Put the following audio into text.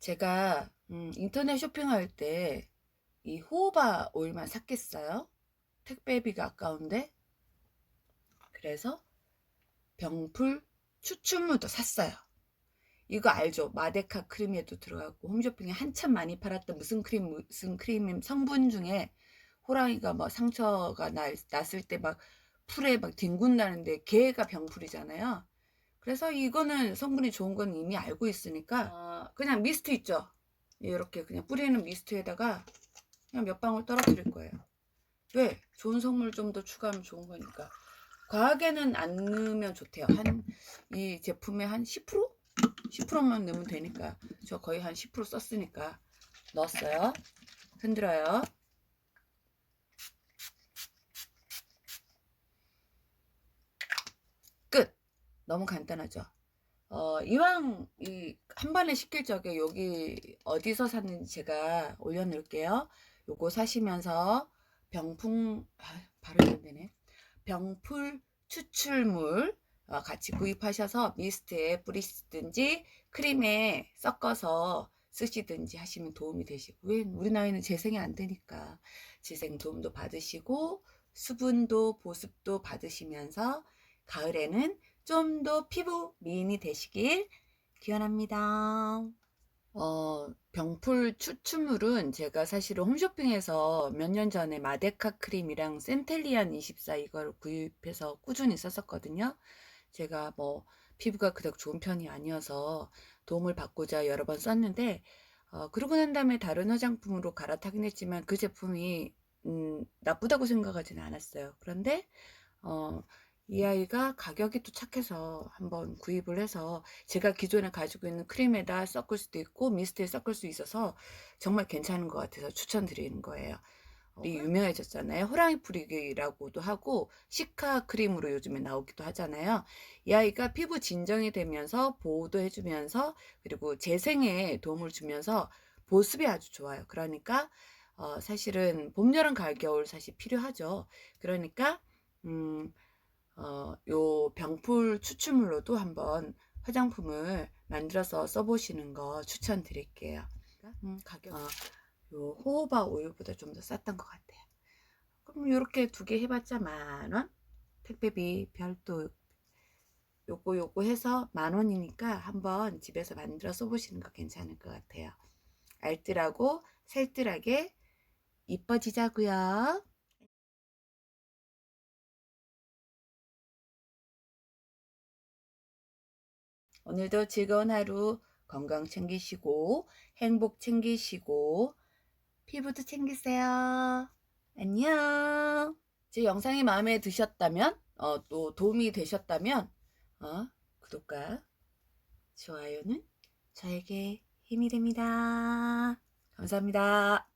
제가 음, 인터넷 쇼핑할 때 이 호호바 오일만 샀겠어요? 택배비가 아까운데. 그래서 병풀 추출물도 샀어요. 이거 알죠? 마데카 크림에도 들어가고 홈쇼핑에 한참 많이 팔았던 무슨 크림 무슨 크림 성분 중에 호랑이가 뭐 상처가 날, 났을 때 막 풀에 막 뒹군 나는데 걔가 병풀이잖아요. 그래서 이거는 성분이 좋은 건 이미 알고 있으니까 어, 그냥 미스트 있죠. 이렇게 그냥 뿌리는 미스트에다가 그냥 몇 방울 떨어뜨릴 거예요. 왜? 좋은 성물 좀더 추가하면 좋은 거니까. 과하게는 안 넣으면 좋대요. 한 이 제품에 한 10%? 10%만 넣으면 되니까 저 거의 한 10% 썼으니까 넣었어요. 흔들어요. 너무 간단하죠. 어, 이왕 이 한 번에 시킬 적에 여기 어디서 샀는지 제가 올려놓을게요. 요거 사시면서 병풍 아, 발음이 안 되네. 병풀 추출물 어, 같이 구입하셔서 미스트에 뿌리시든지 크림에 섞어서 쓰시든지 하시면 도움이 되시고 왜 우리 나이는 재생이 안 되니까 재생 도움도 받으시고 수분도 보습도 받으시면서 가을에는 좀 더 피부 미인이 되시길 기원합니다. 어, 병풀 추출물은 제가 사실은 홈쇼핑에서 몇 년 전에 마데카 크림이랑 센텔리안 24 이걸 구입해서 꾸준히 썼었거든요. 제가 뭐 피부가 그닥 좋은 편이 아니어서 도움을 받고자 여러 번 썼는데 어, 그러고 난 다음에 다른 화장품으로 갈아타긴 했지만 그 제품이 음, 나쁘다고 생각하지는 않았어요. 그런데 어, 이 아이가 가격이 또 착해서 한번 구입을 해서 제가 기존에 가지고 있는 크림에다 섞을 수도 있고 미스트에 섞을 수 있어서 정말 괜찮은 것 같아서 추천드리는 거예요. 이 유명해졌잖아요. 호랑이 뿌리기라고도 하고 시카 크림으로 요즘에 나오기도 하잖아요. 이 아이가 피부 진정이 되면서 보호도 해주면서 그리고 재생에 도움을 주면서 보습이 아주 좋아요. 그러니까 어, 사실은 봄, 여름, 가을, 겨울 사실 필요하죠. 그러니까 음, 어, 요 병풀 추출물로도 한번 화장품을 만들어서 써보시는 거 추천드릴게요. 음, 가격 어, 요 호호바 오일보다 좀 더 쌌던 것 같아요. 그럼 이렇게 두 개 해봤자 만 원? 택배비 별도 요거 요거 해서 만 원이니까 한번 집에서 만들어 써보시는 거 괜찮을 것 같아요. 알뜰하고 살뜰하게 이뻐지자고요. 오늘도 즐거운 하루 건강 챙기시고 행복 챙기시고 피부도 챙기세요. 안녕. 제 영상이 마음에 드셨다면 어, 또 도움이 되셨다면 어, 구독과 좋아요는 저에게 힘이 됩니다. 감사합니다.